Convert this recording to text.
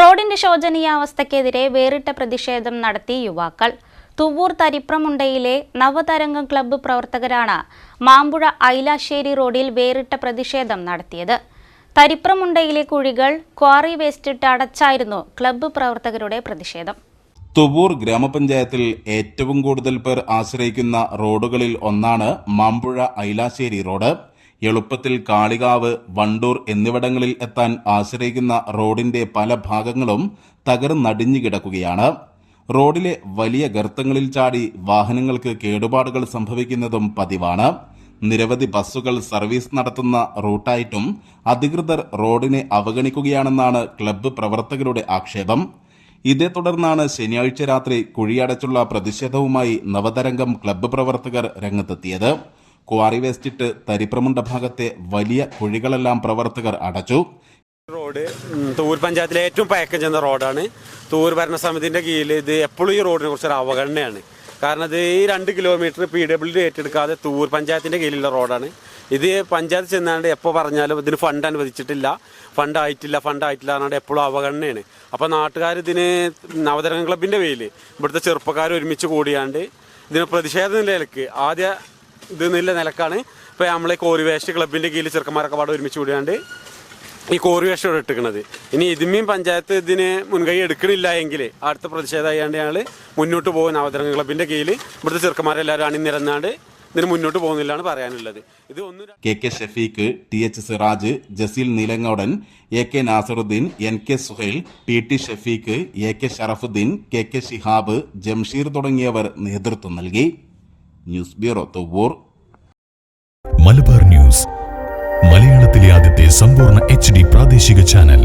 റോഡിന്റെ ശോചനീയാവസ്ഥക്കെതിരെ വേറിട്ട പ്രതിഷേധം നടത്തി യുവാക്കൾ. തുവ്വൂർ തരിപ്രമുണ്ടയിലെ നവതരംഗം ക്ലബ്ബ് പ്രവർത്തകരാണ് മാമ്പുഴ ഐലാശ്ശേരി റോഡിൽ വേറിട്ട പ്രതിഷേധം നടത്തിയത്. തരിപ്രമുണ്ടയിലെ കുഴികൾ ക്വാറി വേസ്റ്റിട്ട് അടച്ചായിരുന്നു ക്ലബ്ബ് പ്രവർത്തകരുടെ പ്രതിഷേധം. തുവൂർ ഗ്രാമപഞ്ചായത്തിൽ ഏറ്റവും കൂടുതൽ പേർ ആശ്രയിക്കുന്ന റോഡുകളിൽ ഒന്നാണ് മാമ്പുഴ ഐലാശ്ശേരി റോഡ്. എളുപ്പത്തിൽ കാളികാവ് വണ്ടൂർ എന്നിവിടങ്ങളിൽ എത്താൻ ആശ്രയിക്കുന്ന റോഡിന്റെ പല ഭാഗങ്ങളും തകർന്നടിഞ്ഞു കിടക്കുകയാണ്. റോഡിലെ വലിയ ഗർത്തങ്ങളിൽ ചാടി വാഹനങ്ങൾക്ക് കേടുപാടുകൾ സംഭവിക്കുന്നതും പതിവാണ്. നിരവധി ബസ്സുകൾ സർവീസ് നടത്തുന്ന റൂട്ടായിട്ടും അധികൃതർ റോഡിനെ അവഗണിക്കുകയാണെന്നാണ് ക്ലബ്ബ് പ്രവർത്തകരുടെ ആക്ഷേപം. ഇതേ തുടർന്നാണ് ശനിയാഴ്ച രാത്രി കുഴിയടച്ചുള്ള പ്രതിഷേധവുമായി നവതരംഗം ക്ലബ്ബ് പ്രവർത്തകർ രംഗത്തെത്തിയത്. ക്വാറി വേസ്റ്റിട്ട് തരിപ്രമുണ്ട ഭാഗത്തെ വലിയ കുഴികളെല്ലാം പ്രവർത്തകർ അടച്ചു. റോഡ് തൂർ പഞ്ചായത്തിലെ ഏറ്റവും പയക്കം ചെന്ന റോഡാണ്. തൂർ ഭരണസമിതിന്റെ കീഴിൽ ഇത് എപ്പോഴും ഈ റോഡിനെ കുറിച്ച് ഒരു അവഗണനയാണ്. കാരണം ഇത് ഈ രണ്ട് കിലോമീറ്റർ പി ഡബ്ല്യു ഡി ഏറ്റെടുക്കാതെ തൂർ പഞ്ചായത്തിന്റെ കീഴിലുള്ള റോഡാണ്. ഇത് പഞ്ചായത്ത് ചെന്നാണ്ട് എപ്പോൾ പറഞ്ഞാലും ഇതിന് ഫണ്ട് അനുവദിച്ചിട്ടില്ല. ഫണ്ട് ആയിട്ടില്ല ഫണ്ട് ആയിട്ടില്ല എന്നാണ്ട് എപ്പോഴും അവഗണനയാണ്. അപ്പോൾ നാട്ടുകാർ ഇതിന് നവതരംഗ ക്ലബിന്റെ പേരിൽ ഇവിടുത്തെ ചെറുപ്പക്കാർ ഒരുമിച്ച് കൂടിയാണ്ട് ഇതിന് പ്രതിഷേധ നിലയിലേക്ക് ആദ്യ ഇത് നില നിലക്കാണ്. ഇപ്പോൾ നമ്മളെ കോറി വേസ്റ്റ് ക്ലബിന്റെ കീഴിൽ ചെറുക്കന്മാരൊക്കെ പാടെ ഒരുമിച്ച് കൂടിയാണ്ട് ഈ കോറി ഇവിടെ ഇട്ടിക്കണത് ഇനി ഇതുമേയും പഞ്ചായത്ത് ഇതിന് മുൻകൈ എടുക്കണില്ല എങ്കിൽ അടുത്ത പ്രതിഷേധമായാണ്ട് ഞങ്ങൾ മുന്നോട്ട് പോകുന്ന അവതരണ ക്ലബിന്റെ കീഴിൽ ഇവിടുത്തെ ചെറുക്കന്മാരെല്ലാവരും അണിനിരന്നാണ്ട് ഇതിന് മുന്നോട്ട് പോകുന്നില്ലാണ് പറയാനുള്ളത്. ഇത് ഒന്ന് K K Shafeeq T H Siraj Jaseel Neelangodan A K Nasaruddin N K Suhail P T Shafeeq A K Sharafuddin K K Shihab Jamsheer തുടങ്ങിയവർ നേതൃത്വം നൽകി. News bureau Thovvur. Malabar news മലയാളത്തിലെ ആദ്യത്തെ സമ്പൂർണ എച്ച് പ്രാദേശിക ചാനൽ.